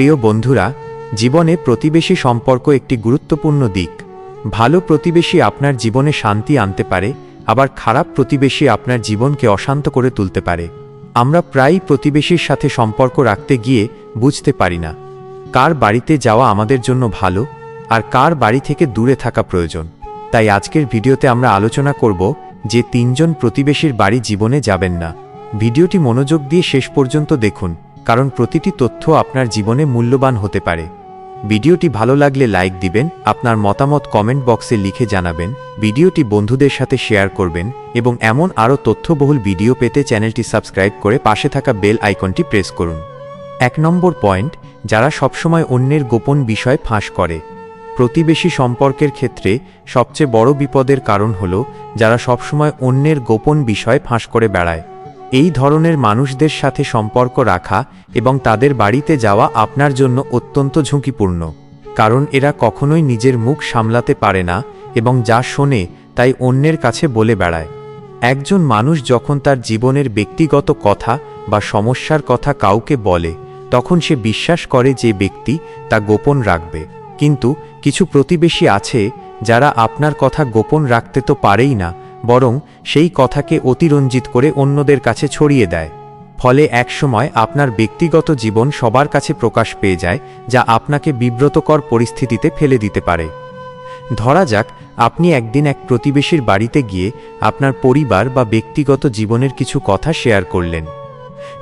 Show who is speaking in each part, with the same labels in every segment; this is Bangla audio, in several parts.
Speaker 1: প্রিয় বন্ধুরা, জীবনে প্রতিবেশী সম্পর্ক একটি গুরুত্বপূর্ণ দিক। ভালো প্রতিবেশী আপনার জীবনে শান্তি আনতে পারে, আবার খারাপ প্রতিবেশী আপনার জীবনকে অশান্ত করে তুলতে পারে। আমরা প্রায়ই প্রতিবেশীর সাথে সম্পর্ক রাখতে গিয়ে বুঝতে পারি না, কার বাড়িতে যাওয়া আমাদের জন্য ভালো, আর কার বাড়ি থেকে দূরে থাকা প্রয়োজন। তাই আজকের ভিডিওতে আমরা আলোচনা করব যে তিনজন প্রতিবেশীর বাড়ি জীবনে যাবেন না। ভিডিওটি মনোযোগ দিয়ে শেষ পর্যন্ত দেখুন। কারণ প্রতিটি তথ্য আপনার জীবনে মূল্যবান হতে পারে। ভিডিওটি ভালো লাগলে লাইক দিবেন, আপনার মতামত কমেন্ট বক্সে লিখে জানাবেন, ভিডিওটি বন্ধুদের সাথে শেয়ার করবেন এবং এমন আরও তথ্যবহুল ভিডিও পেতে চ্যানেলটি সাবস্ক্রাইব করে পাশে থাকা বেল আইকনটি প্রেস করুন। এক নম্বর পয়েন্ট, যারা সবসময় অন্যের গোপন বিষয় ফাঁস করে। প্রতিবেশী সম্পর্কের ক্ষেত্রে সবচেয়ে বড় বিপদের কারণ হল, যারা সবসময় অন্যের গোপন বিষয় ফাঁস করে বেড়ায়। এই ধরনের মানুষদের সাথে সম্পর্ক রাখা এবং তাদের বাড়িতে যাওয়া আপনার জন্য অত্যন্ত ঝুঁকিপূর্ণ, কারণ এরা কখনোই নিজের মুখ সামলাতে পারে না এবং যা শোনে তাই অন্যের কাছে বলে বেড়ায়। একজন মানুষ যখন তার জীবনের ব্যক্তিগত কথা বা সমস্যার কথা কাউকে বলে, তখন সে বিশ্বাস করে যে ব্যক্তি তা গোপন রাখবে। কিন্তু কিছু প্রতিবেশী আছে যারা আপনার কথা গোপন রাখতে তো পারেই না বরং সেই কথাকে অতিরঞ্জিত করে অন্যদের কাছে ছড়িয়ে দেয়। ফলে একসময় আপনার ব্যক্তিগত জীবন সবার কাছে প্রকাশ পেয়ে যায়, যা আপনাকে বিব্রতকর পরিস্থিতিতে ফেলে দিতে পারে। ধরা যাক, আপনি একদিন এক প্রতিবেশীর বাড়িতে গিয়ে আপনার পরিবার বা ব্যক্তিগত জীবনের কিছু কথা শেয়ার করলেন।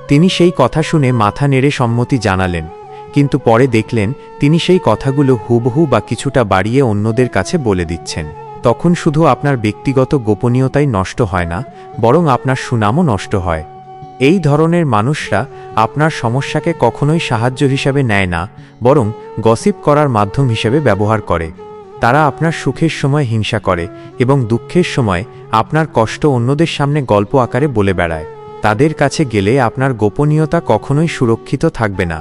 Speaker 1: তিনি সেই কথা শুনে মাথা নেড়ে সম্মতি জানালেন, কিন্তু পরে দেখলেন তিনি সেই কথাগুলো হুবহু বা কিছুটা বাড়িয়ে অন্যদের কাছে বলে দিচ্ছেন। তখন শুধু আপনার ব্যক্তিগত গোপনীয়তাই নষ্ট হয় না, বরং আপনার সুনামও নষ্ট হয়। এই ধরনের মানুষরা আপনার সমস্যাকে কখনোই সাহায্য হিসাবে নেয় না, বরং গসিপ করার মাধ্যম হিসেবে ব্যবহার করে। তারা আপনার সুখের সময় হিংসা করে এবং দুঃখের সময় আপনার কষ্ট অন্যদের সামনে গল্প আকারে বলে বেড়ায়। তাদের কাছে গেলে আপনার গোপনীয়তা কখনোই সুরক্ষিত থাকবে না।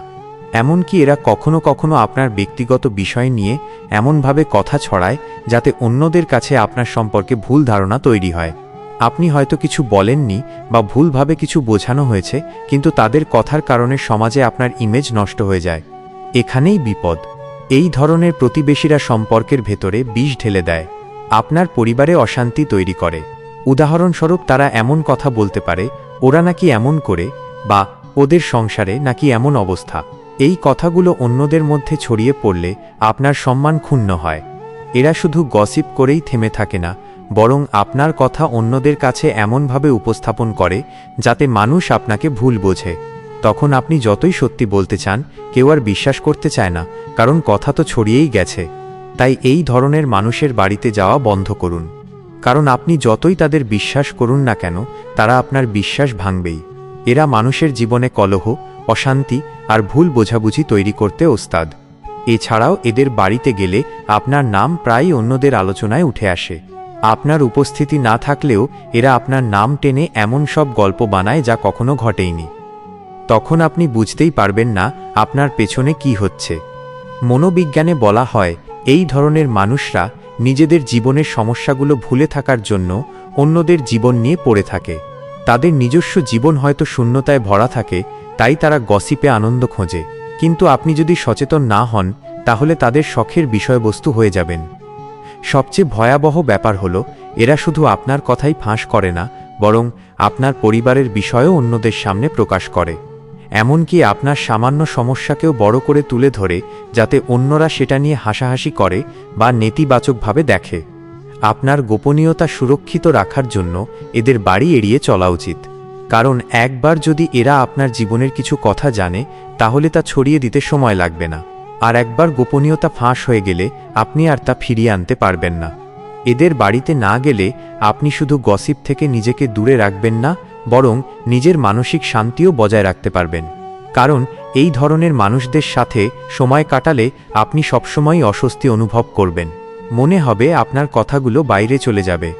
Speaker 1: এমনকি এরা কখনো কখনো আপনার ব্যক্তিগত বিষয় নিয়ে এমনভাবে কথা ছড়ায় যাতে অন্যদের কাছে আপনার সম্পর্কে ভুল ধারণা তৈরি হয়। আপনি হয়তো কিছু বলেননি বা ভুলভাবে কিছু বোঝানো হয়েছে, কিন্তু তাদের কথার কারণে সমাজে আপনার ইমেজ নষ্ট হয়ে যায়। এখানেই বিপদ। এই ধরনের প্রতিবেশীরা সম্পর্কের ভেতরে বিষ ঢেলে দেয়। আপনার পরিবারে অশান্তি তৈরি করে। উদাহরণস্বরূপ তারা এমন কথা বলতে পারে, ওরা নাকি এমন করে বা ওদের সংসারে নাকি এমন অবস্থা এই কথাগুলো অন্যদের মধ্যে ছড়িয়ে পড়লে আপনার সম্মান ক্ষুণ্ণ হয়। এরা শুধু গসিপ করেই থেমে থাকে না, বরং আপনার কথা অন্যদের কাছে এমনভাবে উপস্থাপন করে যাতে মানুষ আপনাকে ভুল বোঝে। তখন আপনি যতই সত্যি বলতে চান, কেউ আর বিশ্বাস করতে চায় না, কারণ কথা তো ছড়িয়েই গেছে। তাই এই ধরনের মানুষের বাড়িতে যাওয়া বন্ধ করুন। কারণ আপনি যতই তাদের বিশ্বাস করুন না কেন, তারা আপনার বিশ্বাস ভাঙবেই। এরা মানুষের জীবনে কলহ অশান্তি আর ভুল বোঝাবুঝি তৈরি করতে ওস্তাদ। এছাড়াও এদের বাড়িতে গেলে আপনার নাম প্রায়ই অন্যদের আলোচনায় উঠে আসে। আপনার উপস্থিতি না থাকলেও এরা আপনার নাম টেনে এমন সব গল্প বানায় যা কখনো ঘটেইনি। তখন আপনি বুঝতেই পারবেন না আপনার পেছনে কি হচ্ছে। মনোবিজ্ঞানে বলা হয়, এই ধরনের মানুষরা নিজেদের জীবনের সমস্যাগুলো ভুলে থাকার জন্য অন্যদের জীবন নিয়ে পড়ে থাকে। তাদের নিজস্ব জীবন হয়তো শূন্যতায় ভরা থাকে তাই তারা গসিপে আনন্দ খোঁজে। কিন্তু আপনি যদি সচেতন না হন, তাহলে তাদের শখের বিষয়বস্তু হয়ে যাবেন। সবচেয়ে ভয়াবহ ব্যাপার হল, এরা শুধু আপনার কথাই ফাঁস করে না, বরং আপনার পরিবারের বিষয়ও অন্যদের সামনে প্রকাশ করে। এমনকি আপনার সামান্য সমস্যাকেও বড় করে তুলে ধরে, যাতে অন্যরা সেটা নিয়ে হাসাহাসি করে বা নেতিবাচকভাবে দেখে। আপনার গোপনীয়তা সুরক্ষিত রাখার জন্য এদের বাড়ি এড়িয়ে চলা উচিত। কারণ একবার যদি এরা আপনার জীবনের কিছু কথা জানে, তাহলে তা ছড়িয়ে দিতে সময় লাগবে না। আর একবার গোপনীয়তা ফাঁস হয়ে গেলে আপনি আর তা ফিরিয়ে আনতে পারবেন না। এদের বাড়িতে না গেলে আপনি শুধু গসিপ থেকে নিজেকে দূরে রাখবেন না, বরং নিজের মানসিক শান্তিও বজায় রাখতে পারবেন। কারণ এই ধরনের মানুষদের সাথে সময় কাটালে আপনি সবসময়ই অস্বস্তি অনুভব করবেন। মনে হবে আপনার কথাগুলো বাইরে চলে যাবে।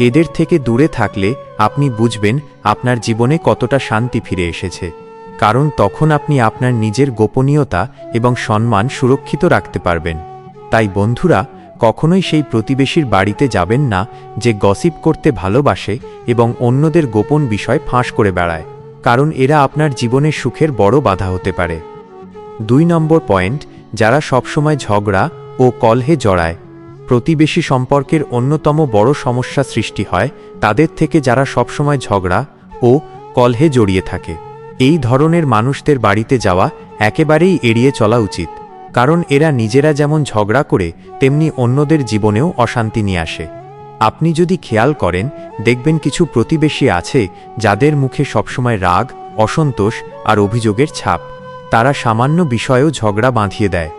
Speaker 1: এদের থেকে দূরে থাকলে আপনি বুঝবেন আপনার জীবনে কতটা শান্তি ফিরে এসেছে। কারণ তখন আপনি আপনার নিজের গোপনীয়তা এবং সম্মান সুরক্ষিত রাখতে পারবেন। তাই বন্ধুরা, কখনোই সেই প্রতিবেশীর বাড়িতে যাবেন না যে গসিপ করতে ভালোবাসে এবং অন্যদের গোপন বিষয় ফাঁস করে বেড়ায়, কারণ এরা আপনার জীবনের সুখের বড় বাধা হতে পারে। দুই নম্বর পয়েন্ট, যারা সবসময় ঝগড়া ও কলহে জড়ায়। প্রতিবেশী সম্পর্কের অন্যতম বড় সমস্যা সৃষ্টি হয় তাদের থেকে যারা সবসময় ঝগড়া ও কলহে জড়িয়ে থাকে। এই ধরনের মানুষদের বাড়িতে যাওয়া একেবারেই এড়িয়ে চলা উচিত, কারণ এরা নিজেরা যেমন ঝগড়া করে, তেমনি অন্যদের জীবনেও অশান্তি নিয়ে আসে। আপনি যদি খেয়াল করেন, দেখবেন কিছু প্রতিবেশী আছে যাদের মুখে সবসময় রাগ, অসন্তোষ আর অভিযোগের ছাপ। তারা সামান্য বিষয়েও ঝগড়া বাঁধিয়ে দেয়,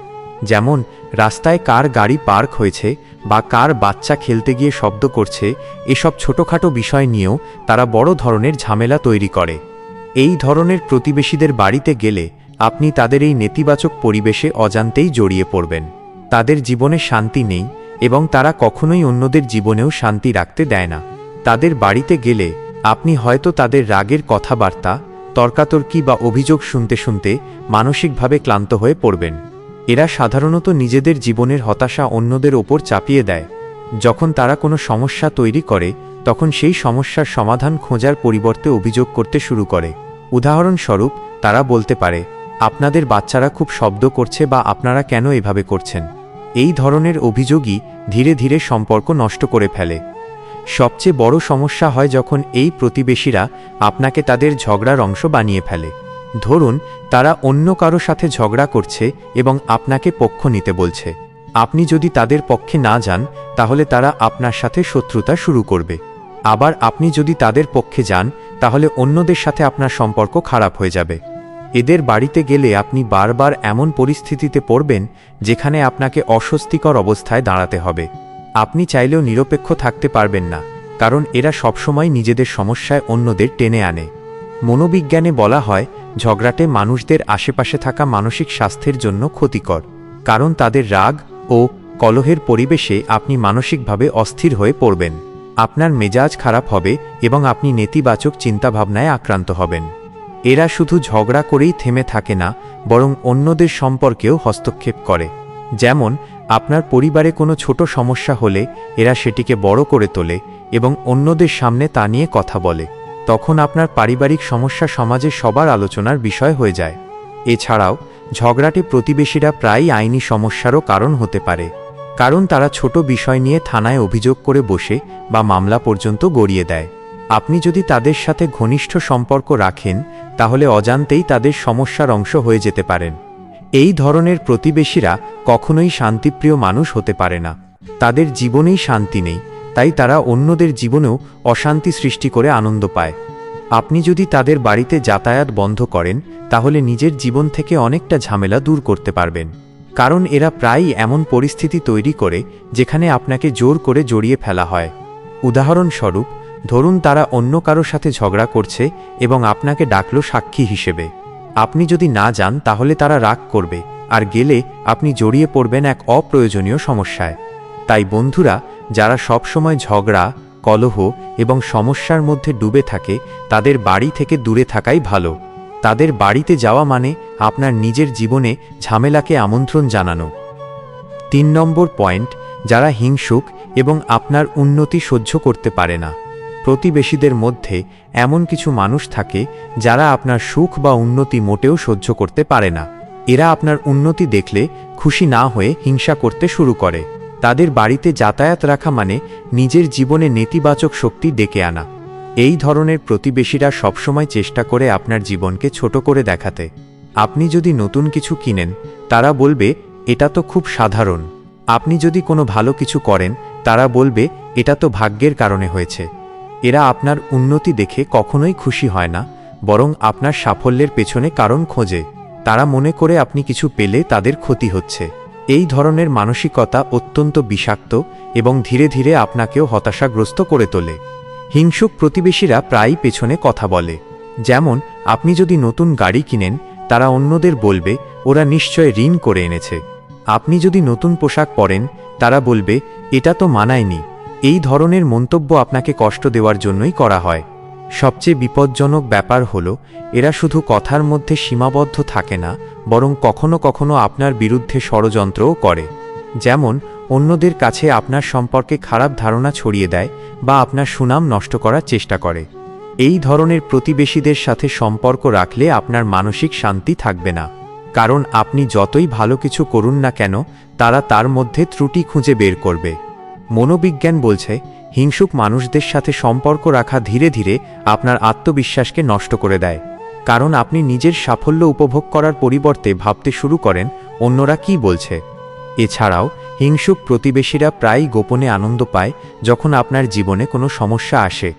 Speaker 1: যেমন রাস্তায় কার গাড়ি পার্ক হয়েছে বা কার বাচ্চা খেলতে গিয়ে শব্দ করছে, এসব ছোটখাটো বিষয় নিয়েও তারা বড় ধরনের ঝামেলা তৈরি করে। এই ধরনের প্রতিবেশীদের বাড়িতে গেলে আপনি তাদের এই নেতিবাচক পরিবেশে অজান্তেই জড়িয়ে পড়বেন। তাদের জীবনে শান্তি নেই এবং তারা কখনোই অন্যদের জীবনেও শান্তি রাখতে দেয় না। তাদের বাড়িতে গেলে আপনি হয়তো তাদের রাগের কথাবার্তা, তর্কাতর্কি বা অভিযোগ শুনতে শুনতে মানসিকভাবে ক্লান্ত হয়ে পড়বেন। এরা সাধারণত নিজেদের জীবনের হতাশা অন্যদের ওপর চাপিয়ে দেয়। যখন তারা কোনো সমস্যা তৈরি করে, তখন সেই সমস্যার সমাধান খোঁজার পরিবর্তে অভিযোগ করতে শুরু করে। উদাহরণস্বরূপ, তারা বলতে পারে, আপনাদের বাচ্চারা খুব শব্দ করছে বা আপনারা কেন এভাবে করছেন? এই ধরনের অভিযোগই ধীরে ধীরে সম্পর্ক নষ্ট করে ফেলে। সবচেয়ে বড় সমস্যা হয় যখন এই প্রতিবেশীরা আপনাকে তাদের ঝগড়ার অংশ বানিয়ে ফেলে। ধরুন, তারা অন্য কারও সাথে ঝগড়া করছে এবং আপনাকে পক্ষ নিতে বলছে। আপনি যদি তাদের পক্ষে না যান, তাহলে তারা আপনার সাথে শত্রুতা শুরু করবে। আবার আপনি যদি তাদের পক্ষে যান, তাহলে অন্যদের সাথে আপনার সম্পর্ক খারাপ হয়ে যাবে। এদের বাড়িতে গেলে আপনি বারবার এমন পরিস্থিতিতে পড়বেন, যেখানে আপনাকে অস্বস্তিকর অবস্থায় দাঁড়াতে হবে। আপনি চাইলেও নিরপেক্ষ থাকতে পারবেন না, কারণ এরা সবসময় নিজেদের সমস্যায় অন্যদের টেনে আনে। মনোবিজ্ঞানে বলা হয় ঝগড়াটে মানুষদের আশেপাশে থাকা মানসিক স্বাস্থ্যের জন্য ক্ষতিকর, কারণ তাদের রাগ ও কলহের পরিবেশে আপনি মানসিকভাবে অস্থির হয়ে পড়বেন। আপনার মেজাজ খারাপ হবে এবং আপনি নেতিবাচক চিন্তাভাবনায় আক্রান্ত হবেন। এরা শুধু ঝগড়া করেই থেমে থাকে না, বরং অন্যদের সম্পর্কেও হস্তক্ষেপ করে। যেমন, আপনার পরিবারে কোনো ছোট সমস্যা হলে এরা সেটিকে বড় করে তোলে এবং অন্যদের সামনে তা নিয়ে কথা বলে। তখন আপনার পারিবারিক সমস্যা সমাজে সবার আলোচনার বিষয় হয়ে যায়। এছাড়াও, ঝগড়াটে প্রতিবেশীরা প্রায়ই আইনি সমস্যারও কারণ হতে পারে, কারণ তারা ছোট বিষয় নিয়ে থানায় অভিযোগ করে বসে বা মামলা পর্যন্ত গড়িয়ে দেয়। আপনি যদি তাদের সাথে ঘনিষ্ঠ সম্পর্ক রাখেন, তাহলে অজান্তেই তাদের সমস্যার অংশ হয়ে যেতে পারেন। এই ধরনের প্রতিবেশীরা কখনোই শান্তিপ্রিয় মানুষ হতে পারে না। তাদের জীবনেই শান্তি নেই। তাই তারা অন্যদের জীবনেও অশান্তি সৃষ্টি করে আনন্দ পায়। আপনি যদি তাদের বাড়িতে যাতায়াত বন্ধ করেন, তাহলে নিজের জীবন থেকে অনেকটা ঝামেলা দূর করতে পারবেন। কারণ এরা প্রায়ই এমন পরিস্থিতি তৈরি করে, যেখানে আপনাকে জোর করে জড়িয়ে ফেলা হয়। উদাহরণস্বরূপ, ধরুন তারা অন্য কারও সাথে ঝগড়া করছে এবং আপনাকে ডাকল সাক্ষী হিসেবে। আপনি যদি না যান, তাহলে তারা রাগ করবে, আর গেলে আপনি জড়িয়ে পড়বেন এক অপ্রয়োজনীয় সমস্যায়। তাই বন্ধুরা যারা সবসময় ঝগড়া, কলহ এবং সমস্যার মধ্যে ডুবে থাকে, তাদের বাড়ি থেকে দূরে থাকাই ভালো। তাদের বাড়িতে যাওয়া মানে আপনার নিজের জীবনে ঝামেলাকে আমন্ত্রণ জানানো। তিন নম্বর পয়েন্ট, যারা হিংসুক এবং আপনার উন্নতি সহ্য করতে পারে না। প্রতিবেশীদের মধ্যে এমন কিছু মানুষ থাকে যারা আপনার সুখ বা উন্নতি মোটেও সহ্য করতে পারে না। এরা আপনার উন্নতি দেখলে খুশি না হয়ে হিংসা করতে শুরু করে। তাদের বাড়িতে যাতায়াত রাখা মানে নিজের জীবনে নেতিবাচক শক্তি ডেকে আনা। এই ধরনের প্রতিবেশীরা সবসময় চেষ্টা করে আপনার জীবনকে ছোট করে দেখাতে। আপনি যদি নতুন কিছু কিনেন, তারা বলবে, এটা তো খুব সাধারণ। আপনি যদি কোনো ভালো কিছু করেন, তারা বলবে, এটা তো ভাগ্যের কারণে হয়েছে। এরা আপনার উন্নতি দেখে কখনোই খুশি হয় না, বরং আপনার সাফল্যের পেছনে কারণ খোঁজে। তারা মনে করে আপনি কিছু পেলে তাদের ক্ষতি হচ্ছে। এই ধরনের মানসিকতা অত্যন্ত বিষাক্ত এবং ধীরে ধীরে আপনাকেও হতাশাগ্রস্ত করে তোলে। হিংসুক প্রতিবেশীরা প্রায়ই পেছনে কথা বলে। যেমন, আপনি যদি নতুন গাড়ি কিনেন, তারা অন্যদের বলবে, ওরা নিশ্চয় ঋণ করে এনেছে। আপনি যদি নতুন পোশাক পরেন, তারা বলবে, এটা তো মানায়নি। এই ধরনের মন্তব্য আপনাকে কষ্ট দেওয়ার জন্যই করা হয়। সবচেয়ে বিপজ্জনক ব্যাপার হল, এরা শুধু কথার মধ্যে সীমাবদ্ধ থাকে না বরং কখনো কখনো আপনার বিরুদ্ধে ষড়যন্ত্রও করে। যেমন, অন্যদের কাছে আপনার সম্পর্কে খারাপ ধারণা ছড়িয়ে দেয় বা আপনার সুনাম নষ্ট করার চেষ্টা করে। এই ধরনের প্রতিবেশীদের সাথে সম্পর্ক রাখলে আপনার মানসিক শান্তি থাকবে না। কারণ আপনি যতই ভালো কিছু করুন না কেন, তারা তার মধ্যে ত্রুটি খুঁজে বের করবে। মনোবিজ্ঞান বলছে, হিংসুক মানুষদের সাথে সম্পর্ক রাখা ধীরে ধীরে আপনার আত্মবিশ্বাসকে নষ্ট করে দেয়। কারণ আপনি নিজের সাফল্য উপভোগ করার পরিবর্তে ভাবতে শুরু করেন, অন্যরা কি বলছে? এছাড়াও, হিংসুক প্রতিবেশীরা প্রায়ই গোপনে আনন্দ পায় যখন আপনার জীবনে কোনো সমস্যা আসে।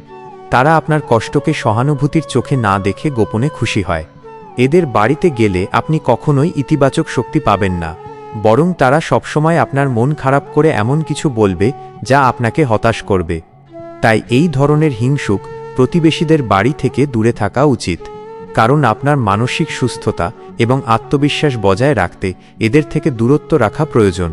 Speaker 1: তারা আপনার কষ্টকে সহানুভূতির চোখে না দেখে গোপনে খুশি হয়। এদের বাড়িতে গেলে আপনি কখনোই ইতিবাচক শক্তি পাবেন না। বরং তারা সবসময় আপনার মন খারাপ করে এমন কিছু বলবে যা আপনাকে হতাশ করবে। তাই এই ধরনের হিংসুক প্রতিবেশীদের বাড়ি থেকে দূরে থাকা উচিত। কারণ আপনার মানসিক সুস্থতা এবং আত্মবিশ্বাস বজায় রাখতে এদের থেকে দূরত্ব রাখা প্রয়োজন।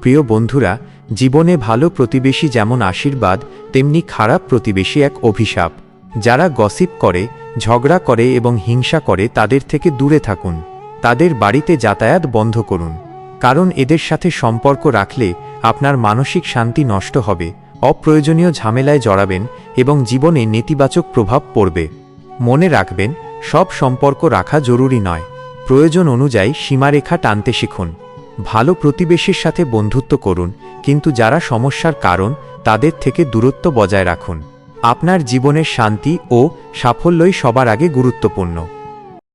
Speaker 1: প্রিয় বন্ধুরা, জীবনে ভালো প্রতিবেশী যেমন আশীর্বাদ, তেমনি খারাপ প্রতিবেশী এক অভিশাপ। যারা গসিপ করে, ঝগড়া করে এবং হিংসা করে তাদের থেকে দূরে থাকুন। তাদের বাড়িতে যাতায়াত বন্ধ করুন। কারণ এদের সাথে সম্পর্ক রাখলে আপনার মানসিক শান্তি নষ্ট হবে, অপ্রয়োজনীয় ঝামেলায় জড়াবেন এবং জীবনে নেতিবাচক প্রভাব পড়বে। মনে রাখবেন সব সম্পর্ক রাখা জরুরি নয়। প্রয়োজন অনুযায়ী সীমারেখা টানতে শিখুন। ভালো প্রতিবেশীর সাথে বন্ধুত্ব করুন, কিন্তু যারা সমস্যার কারণ, তাদের থেকে দূরত্ব বজায় রাখুন। আপনার জীবনের শান্তি ও সাফল্যই সবার আগে গুরুত্বপূর্ণ।